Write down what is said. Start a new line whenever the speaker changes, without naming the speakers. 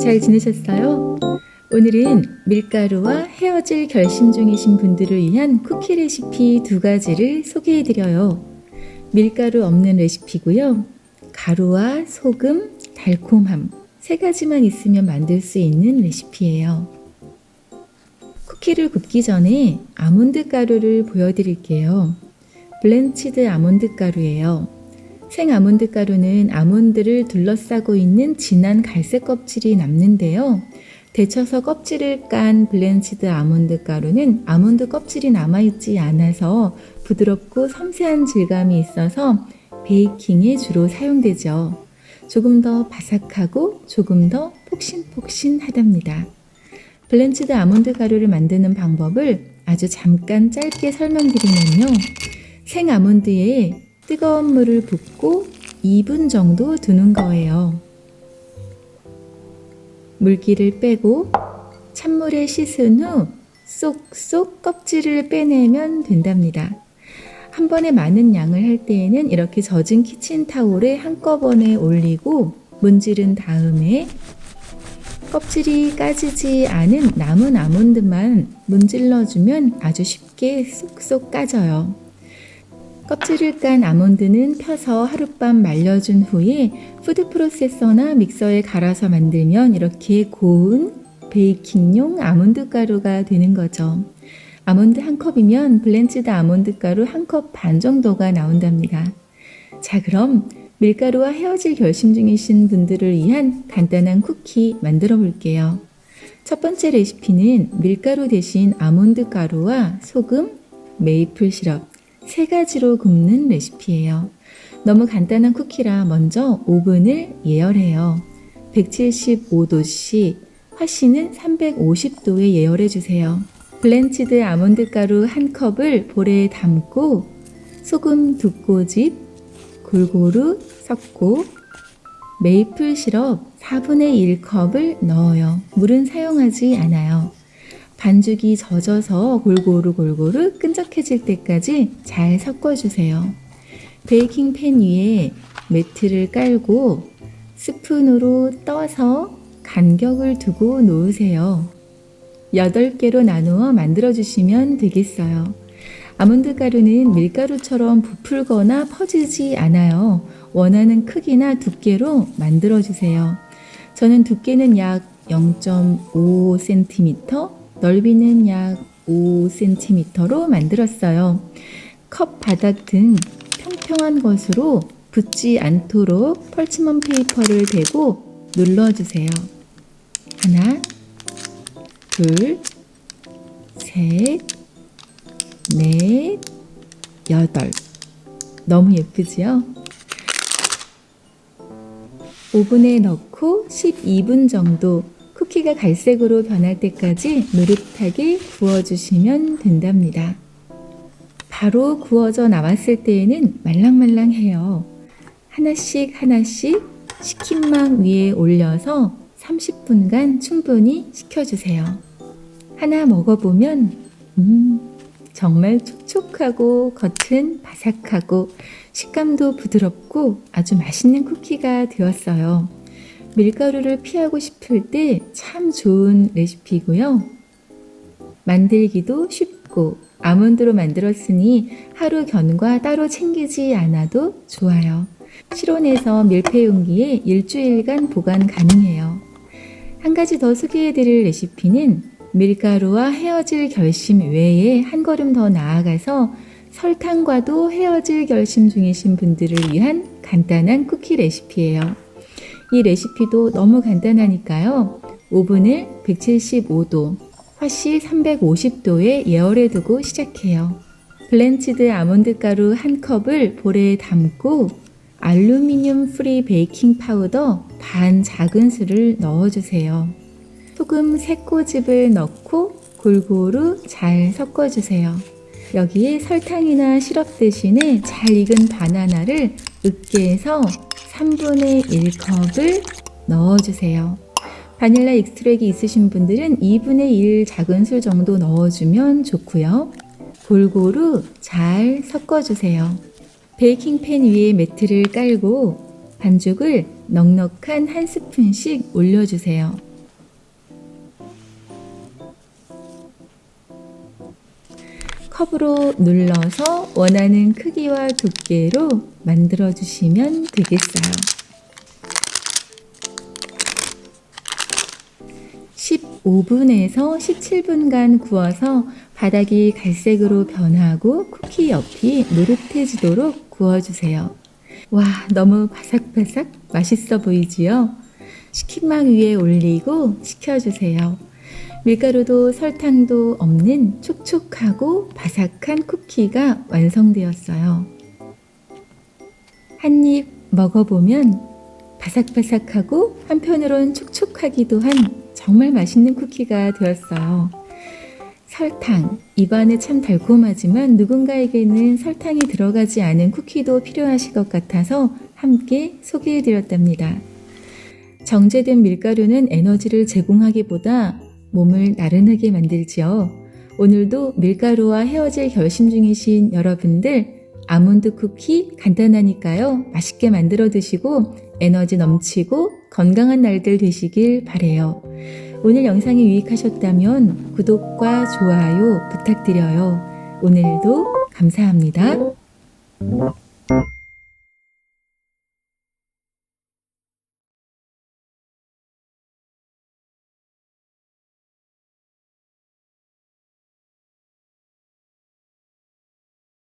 잘 지내셨어요? 오늘은 밀가루와 헤어질 결심 중이신 분들을 위한 쿠키 레시피 두 가지를 소개해 드려요. 밀가루 없는 레시피고요. 가루와 소금, 달콤함 세 가지만 있으면 만들 수 있는 레시피예요. 쿠키를 굽기 전에 아몬드 가루를 보여드릴게요. 블렌치드 아몬드 가루예요. 생 아몬드 가루는 아몬드를 둘러싸고 있는 진한 갈색 껍질이 남는데요. 데쳐서 껍질을 깐 블렌치드 아몬드 가루는 아몬드 껍질이 남아있지 않아서 부드럽고 섬세한 질감이 있어서 베이킹에 주로 사용되죠. 조금 더 바삭하고 조금 더 폭신폭신하답니다. 블렌치드 아몬드 가루를 만드는 방법을 아주 잠깐 짧게 설명드리면요. 생 아몬드에 뜨거운 물을 붓고 2분 정도 두는 거예요. 물기를 빼고 찬물에 씻은 후 쏙쏙 껍질을 빼내면 된답니다. 한 번에 많은 양을 할 때에는 이렇게 젖은 키친타올에 한꺼번에 올리고 문지른 다음에 껍질이 까지지 않은 남은 아몬드만 문질러주면 아주 쉽게 쏙쏙 까져요. 껍질을 깐 아몬드는 펴서 하룻밤 말려준 후에 푸드 프로세서나 믹서에 갈아서 만들면 이렇게 고운 베이킹용 아몬드 가루가 되는 거죠. 아몬드 한 컵이면 블렌치드 아몬드 가루 한 컵 반 정도가 나온답니다. 자, 그럼 밀가루와 헤어질 결심 중이신 분들을 위한 간단한 쿠키 만들어 볼게요. 첫 번째 레시피는 밀가루 대신 아몬드 가루와 소금, 메이플 시럽, 세 가지로 굽는 레시피예요. 너무 간단한 쿠키라 먼저 오븐을 예열해요. 175도씨, 화씨는 350도에 예열해 주세요. 블렌치드 아몬드 가루 한 컵을 볼에 담고 소금 두 꼬집 골고루 섞고 메이플 시럽 4분의 1컵을 넣어요. 물은 사용하지 않아요. 반죽이 젖어서 골고루 골고루 끈적해질 때까지 잘 섞어주세요. 베이킹 팬 위에 매트를 깔고 스푼으로 떠서 간격을 두고 놓으세요. 8개로 나누어 만들어주시면 되겠어요. 아몬드 가루는 밀가루처럼 부풀거나 퍼지지 않아요. 원하는 크기나 두께로 만들어주세요. 저는 두께는 약 0.5cm, 넓이는 약 5cm로 만들었어요. 컵 바닥 등 평평한 것으로 붙지 않도록 펄치먼 페이퍼를 대고 눌러주세요. 하나, 둘, 셋, 넷, 여덟. 너무 예쁘지요? 오븐에 넣고 12분 정도 쿠키가 갈색으로 변할 때까지 노릇하게 구워주시면 된답니다. 바로 구워져 나왔을 때에는 말랑말랑해요. 하나씩 하나씩 식힌망 위에 올려서 30분간 충분히 식혀주세요. 하나 먹어보면, 음, 정말 촉촉하고 겉은 바삭하고 식감도 부드럽고 아주 맛있는 쿠키가 되었어요. 밀가루를 피하고 싶을 때 참 좋은 레시피고요. 만들기도 쉽고 아몬드로 만들었으니 하루 견과 따로 챙기지 않아도 좋아요. 실온에서 밀폐 용기에 일주일간 보관 가능해요. 한 가지 더 소개해드릴 레시피는 밀가루와 헤어질 결심 외에 한 걸음 더 나아가서 설탕과도 헤어질 결심 중이신 분들을 위한 간단한 쿠키 레시피예요. 이 레시피도 너무 간단하니까요. 오븐을 175도, 화씨 350도에 예열해 두고 시작해요. 블렌치드 아몬드 가루 한 컵을 볼에 담고 알루미늄 프리 베이킹 파우더 반 작은술을 넣어주세요. 소금 3꼬집을 넣고 골고루 잘 섞어주세요. 여기에 설탕이나 시럽 대신에 잘 익은 바나나를 으깨서 3분의 1컵을 넣어주세요. 바닐라 익스트랙이 있으신 분들은 2분의 1 작은 술 정도 넣어주면 좋고요. 골고루 잘 섞어주세요. 베이킹팬 위에 매트를 깔고 반죽을 넉넉한 한 스푼씩 올려주세요. 컵으로 눌러서 원하는 크기와 두께로 만들어 주시면 되겠어요. 15분에서 17분간 구워서 바닥이 갈색으로 변하고 쿠키 옆이 노릇해지도록 구워주세요. 와, 너무 바삭바삭 맛있어 보이지요? 식힌망 위에 올리고 식혀주세요. 밀가루도 설탕도 없는 촉촉하고 바삭한 쿠키가 완성되었어요. 한 입 먹어보면 바삭바삭하고 한편으론 촉촉하기도 한 정말 맛있는 쿠키가 되었어요. 설탕, 입안에 참 달콤하지만 누군가에게는 설탕이 들어가지 않은 쿠키도 필요하실 것 같아서 함께 소개해 드렸답니다. 정제된 밀가루는 에너지를 제공하기보다 몸을 나른하게 만들지요. 오늘도 밀가루와 헤어질 결심 중이신 여러분들 아몬드 쿠키 간단하니까요. 맛있게 만들어 드시고 에너지 넘치고 건강한 날들 되시길 바래요. 오늘 영상이 유익하셨다면 구독과 좋아요 부탁드려요. 오늘도 감사합니다.